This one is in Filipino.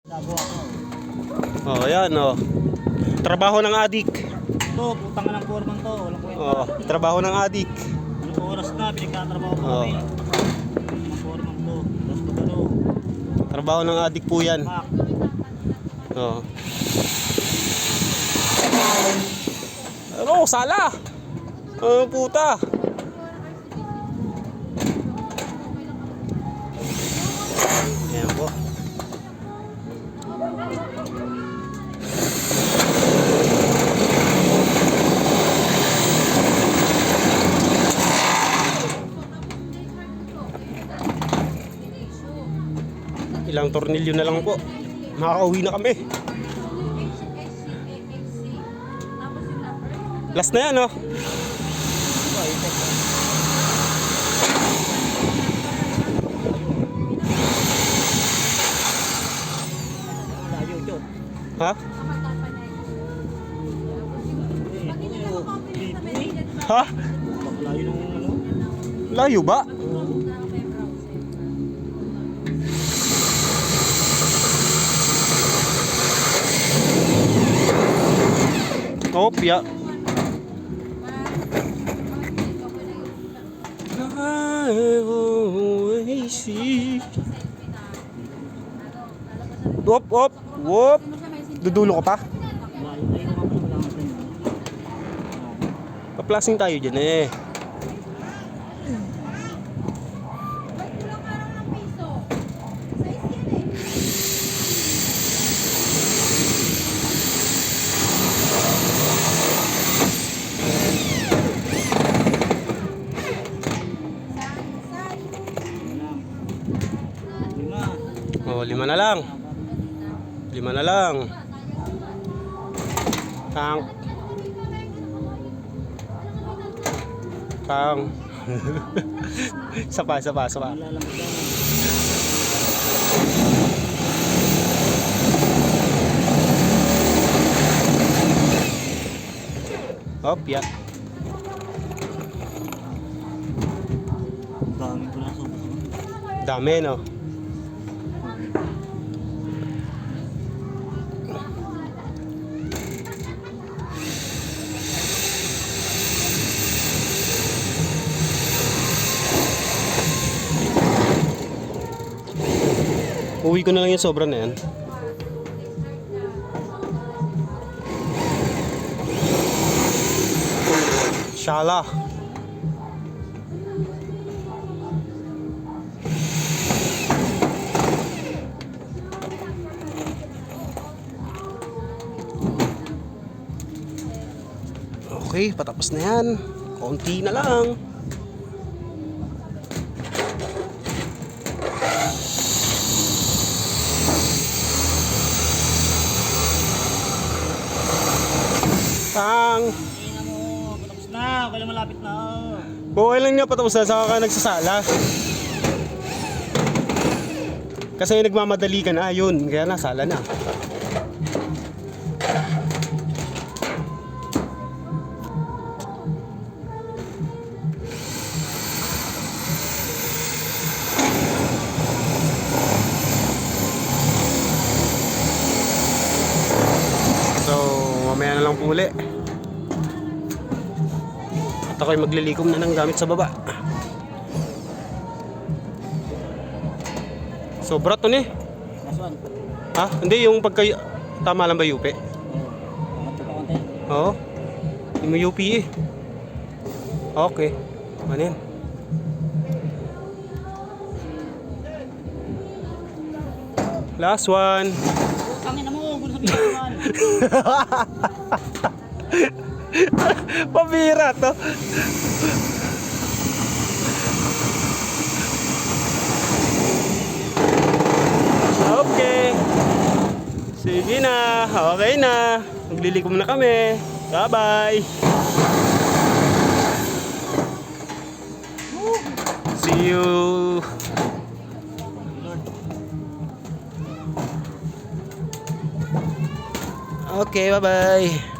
Labo ako. Oh, ayan oh. Trabaho ng adik. Ito, putang ng foreman to. Walang kwenta. Oh, trabaho ng adik. Anong oras na, pinagtatrabaho pa Oo. kami. Ang foreman to. Tapos magano, Trabaho ng adik po yan. pak. Oh. Ano, sala. Oh, puta. Ilang tornilyo na lang po. Makakauwi na kami. Last na yan, oh. Ha? Ha? Layo nung Layo ba? Kopya. Op, op, op. Dudulo ka pa? Paplasing tayo dyan eh. Oh, lima na lang. Lima na lang. Tank. Tank. sapa, sapa, sapa. Op, ya. Dami, no? Uwi ko na lang yung sobra na yan. Shala. Okay, patapos na yan. Konti na lang. Mo. Patapos na. Kailan malapit na. Okay lang niya patapos na, saka ka nagsasala. Kasi nagmamadali ka na, yun. Kaya nasala na. Mamaya na lang po uli. At ako'y maglilikom na ng gamit sa baba. Sobra to ni. Ha? Hindi, yung pagka... Tama lang ba yupi? Oo. Hindi mo yupi eh. Okay. Ano yan? Last one. Tangin na mo. Gulo sabihin. Pabira to. Okay. Sige na. Okay na. Maglilikom na kami. Bye-bye. See you. Okay, bye-bye.